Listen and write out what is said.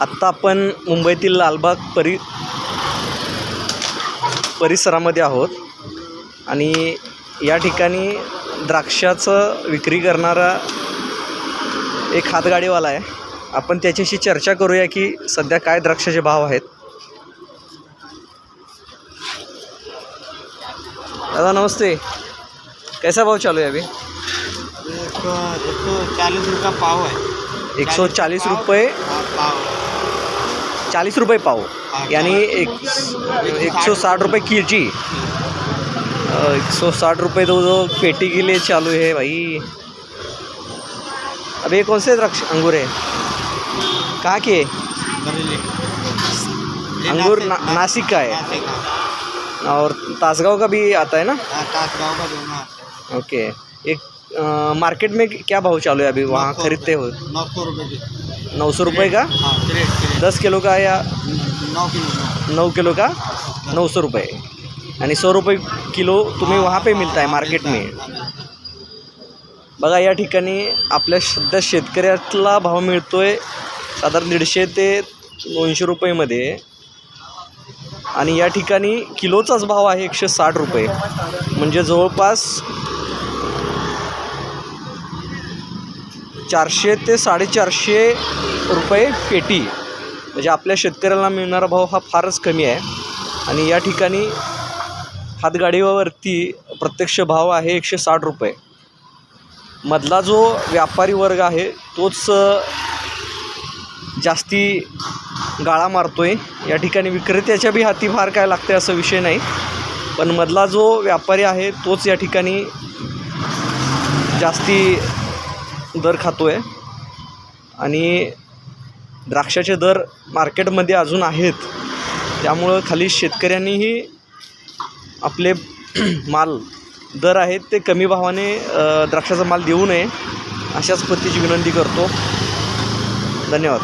आत्ता आपण मुंबईतील लालबाग परि परिसरामध्ये आहोत. आणि या ठिकाणी द्राक्षाचं विक्री करणारा एक हातगाडीवाला आहे. आपण त्याच्याशी चर्चा करूया की सध्या काय द्राक्षाचे भाव आहेत. दादा नमस्ते. कैसा भाव चालू आहे अभी? एक सौ चालीस पाव आहे. एक सौ चालीस रुपये। चालीस रुपये पाव। यानी एक एक सौ साठ रुपये किलची एक सौ साठ रुपये तो जो पेटी के लिए चालू है भाई। अब ये कौन से द्राक्ष अंगूर है? कहाँ के? अंगूर नासिक- ना, नासिक का है। और तासगांव का भी आता है ना? हाँ, तासगांव का दोनों आते हैं। ओके। एक मार्केट में क्या भाव चालू है अभी? वहाँ खरीदते हो नौ सौ रुपये की। नौ सौ रुपये का? हाँ क्रेट क्रेट दस किलो का या नौ किलो नौ किलो का? नौ सौ रुपये आणि सौ रुपये किलो तुम्ही वहाँ पे मिलता है मार्केट में। बघा या ठिकाणी आपल्या सध्या शेतकऱ्याला भाव मिळतोय साधारण दीडशे ते दोनशे रुपयेमध्ये. आणि या ठिकाणी किलोचाच भाव आहे एकशे साठ रुपये. म्हणजे जवळपास चारशे ते साडेचारशे रुपये पेटी. म्हणजे आपल्या शेतकऱ्याला मिळणारा भाव हा फारच कमी आहे. आणि या ठिकाणी हातगाडीवरती प्रत्यक्ष भाव आहे एकशे साठ रुपये. मधला जो व्यापारी वर्ग आहे तोच जास्ती गाळा मारतो आहे या ठिकाणी विक्रेत्याच्या बी हाती फार काय लागते असा विषय नाही. पण मधला जो व्यापारी आहे तोच या ठिकाणी जास्ती दर खातो आहे आणि द्राक्षाचे दर मार्केटमध्ये अजून आहेत. त्यामुळं खाली शेतकऱ्यांनीही आपले माल दर आहेत ते कमी भावाने द्राक्षाचा माल देऊ नये अशाच पद्धतीची विनंती करतो. धन्यवाद.